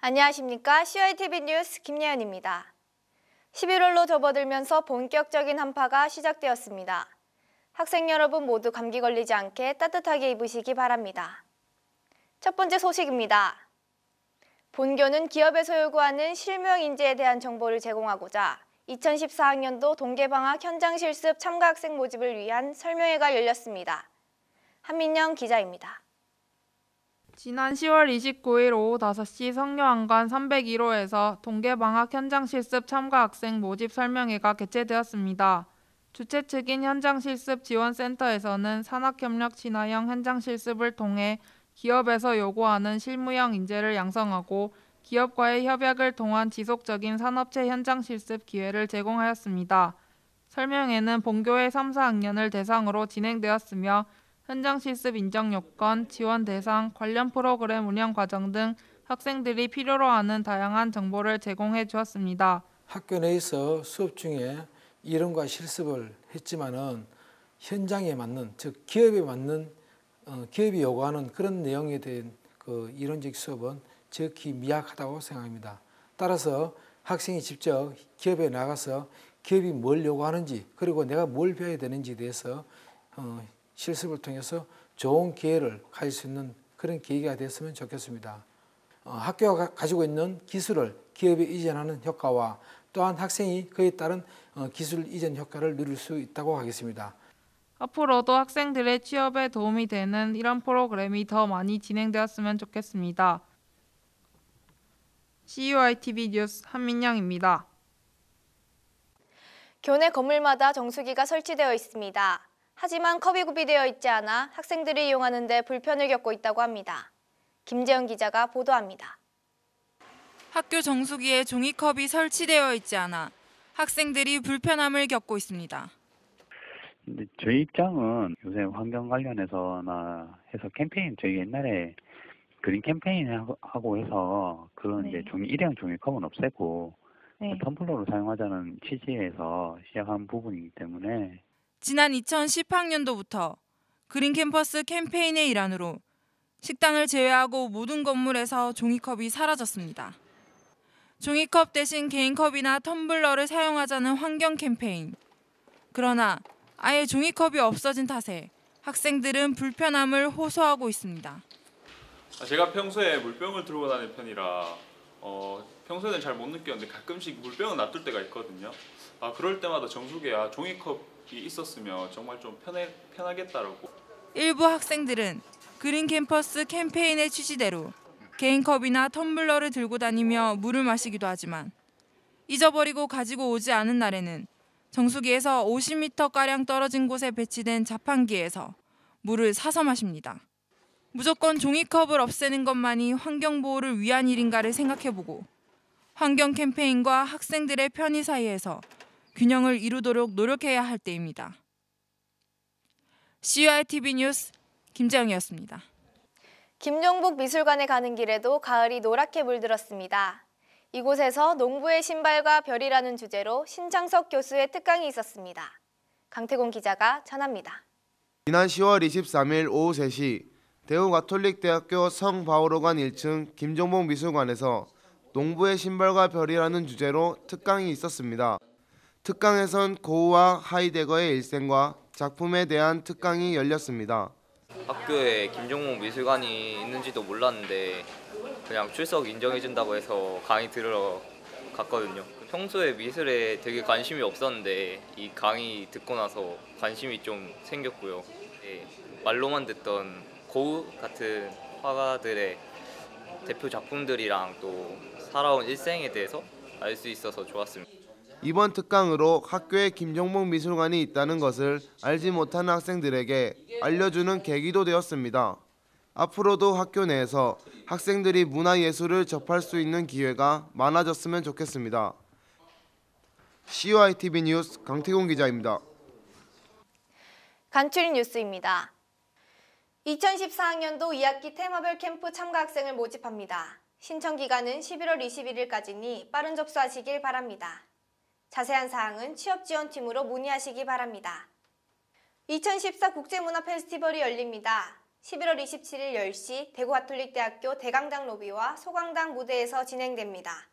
안녕하십니까. CITV 뉴스 김예은입니다. 11월로 접어들면서 본격적인 한파가 시작되었습니다. 학생 여러분 모두 감기 걸리지 않게 따뜻하게 입으시기 바랍니다. 첫 번째 소식입니다. 본교는 기업에서 요구하는 실무형 인재에 대한 정보를 제공하고자 2014학년도 동계방학 현장 실습 참가 학생 모집을 위한 설명회가 열렸습니다. 한민영 기자입니다. 지난 10월 29일 오후 5시 성묘안관 301호에서 동계방학 현장 실습 참가 학생 모집 설명회가 개최되었습니다. 주최 측인 현장실습 지원센터에서는 산학협력 진화형 현장실습을 통해 기업에서 요구하는 실무형 인재를 양성하고 기업과의 협약을 통한 지속적인 산업체 현장실습 기회를 제공하였습니다. 설명회는 본교의 3, 4학년을 대상으로 진행되었으며 현장 실습 인정 요건, 지원 대상, 관련 프로그램 운영 과정 등 학생들이 필요로 하는 다양한 정보를 제공해 주었습니다. 학교 내에서 수업 중에 이론과 실습을 했지만은 현장에 맞는 즉 기업에 맞는 어, 기업이 요구하는 그런 내용에 대한 그 이론적 수업은 지극히 미약하다고 생각합니다. 따라서 학생이 직접 기업에 나가서 기업이 뭘 요구하는지 그리고 내가 뭘 배워야 되는지에 대해서 어, 실습을 통해서 좋은 기회를 가질 수 있는 그런 계기가 됐으면 좋겠습니다. 어, 학교가 가지고 있는 기술을 기업에 이전하는 효과와 또한 학생이 그에 따른 어, 기술 이전 효과를 누릴 수 있다고 하겠습니다. 앞으로도 학생들의 취업에 도움이 되는 이런 프로그램이 더 많이 진행되었으면 좋겠습니다. CUITV 뉴스 한민영입니다. 교내 건물마다 정수기가 설치되어 있습니다. 하지만 컵이 구비되어 있지 않아 학생들이 이용하는 데 불편을 겪고 있다고 합니다. 김재현 기자가 보도합니다. 학교 정수기에 종이컵이 설치되어 있지 않아 학생들이 불편함을 겪고 있습니다. 근데 저희 입장은 요새 환경 관련해서나 해서 캠페인 저희 옛날에 그린 캠페인 하고 해서 그런 네. 이제 종이 일회용 종이컵은 없애고 네. 텀블러로 사용하자는 취지에서 시작한 부분이기 때문에 지난 2010학년도부터 그린 캠퍼스 캠페인의 일환으로 식당을 제외하고 모든 건물에서 종이컵이 사라졌습니다. 종이컵 대신 개인컵이나 텀블러를 사용하자는 환경 캠페인. 그러나 아예 종이컵이 없어진 탓에 학생들은 불편함을 호소하고 있습니다. 아, 제가 평소에 물병을 들고 다니는 편이라 어, 평소에는 잘 못 느꼈는데 가끔씩 물병을 놔둘 때가 있거든요. 아 그럴 때마다 정수기에 아, 종이컵이 있었으면 정말 좀 편해, 편하겠다라고 일부 학생들은 그린 캠퍼스 캠페인의 취지대로 개인컵이나 텀블러를 들고 다니며 물을 마시기도 하지만 잊어버리고 가지고 오지 않은 날에는 정수기에서 50m가량 떨어진 곳에 배치된 자판기에서 물을 사서 마십니다. 무조건 종이컵을 없애는 것만이 환경보호를 위한 일인가를 생각해보고 환경 캠페인과 학생들의 편의 사이에서 균형을 이루도록 노력해야 할 때입니다. CUITV 뉴스 김재영이었습니다. 김종복 미술관에 가는 길에도 가을이 노랗게 물들었습니다. 이곳에서 농부의 신발과 별이라는 주제로 신창석 교수의 특강이 있었습니다. 강태곤 기자가 전합니다. 지난 10월 23일 오후 3시 대우 가톨릭대학교 성바오로관 1층 김종복 미술관에서 농부의 신발과 별이라는 주제로 특강이 있었습니다. 특강에선 고우와 하이데거의 일생과 작품에 대한 특강이 열렸습니다. 학교에 김종목 미술관이 있는지도 몰랐는데 그냥 출석 인정해준다고 해서 강의 들으러 갔거든요. 평소에 미술에 되게 관심이 없었는데 이 강의 듣고 나서 관심이 좀 생겼고요. 네, 말로만 듣던 고우 같은 화가들의 대표 작품들이랑 또 살아온 일생에 대해서 알 수 있어서 좋았습니다. 이번 특강으로 학교에 김종복 미술관이 있다는 것을 알지 못하는 학생들에게 알려주는 계기도 되었습니다. 앞으로도 학교 내에서 학생들이 문화예술을 접할 수 있는 기회가 많아졌으면 좋겠습니다. CUITV 뉴스 강태공 기자입니다. 간추린 뉴스입니다. 2014학년도 2학기 테마별 캠프 참가 학생을 모집합니다. 신청 기간은 11월 21일까지니 빠른 접수하시길 바랍니다. 자세한 사항은 취업지원팀으로 문의하시기 바랍니다. 2014 국제문화 페스티벌이 열립니다. 11월 27일 10시 대구 가톨릭대학교 대강당 로비와 소강당 무대에서 진행됩니다.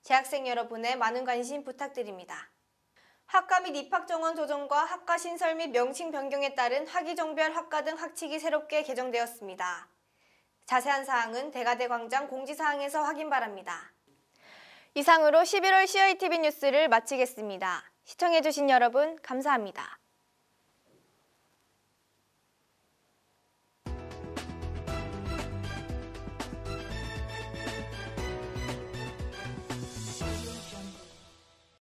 재학생 여러분의 많은 관심 부탁드립니다. 학과 및 입학 정원 조정과 학과 신설 및 명칭 변경에 따른 학위종별 학과 등 학칙이 새롭게 개정되었습니다. 자세한 사항은 대가대 광장 공지사항에서 확인 바랍니다. 이상으로 11월 CITV 뉴스를 마치겠습니다. 시청해주신 여러분 감사합니다.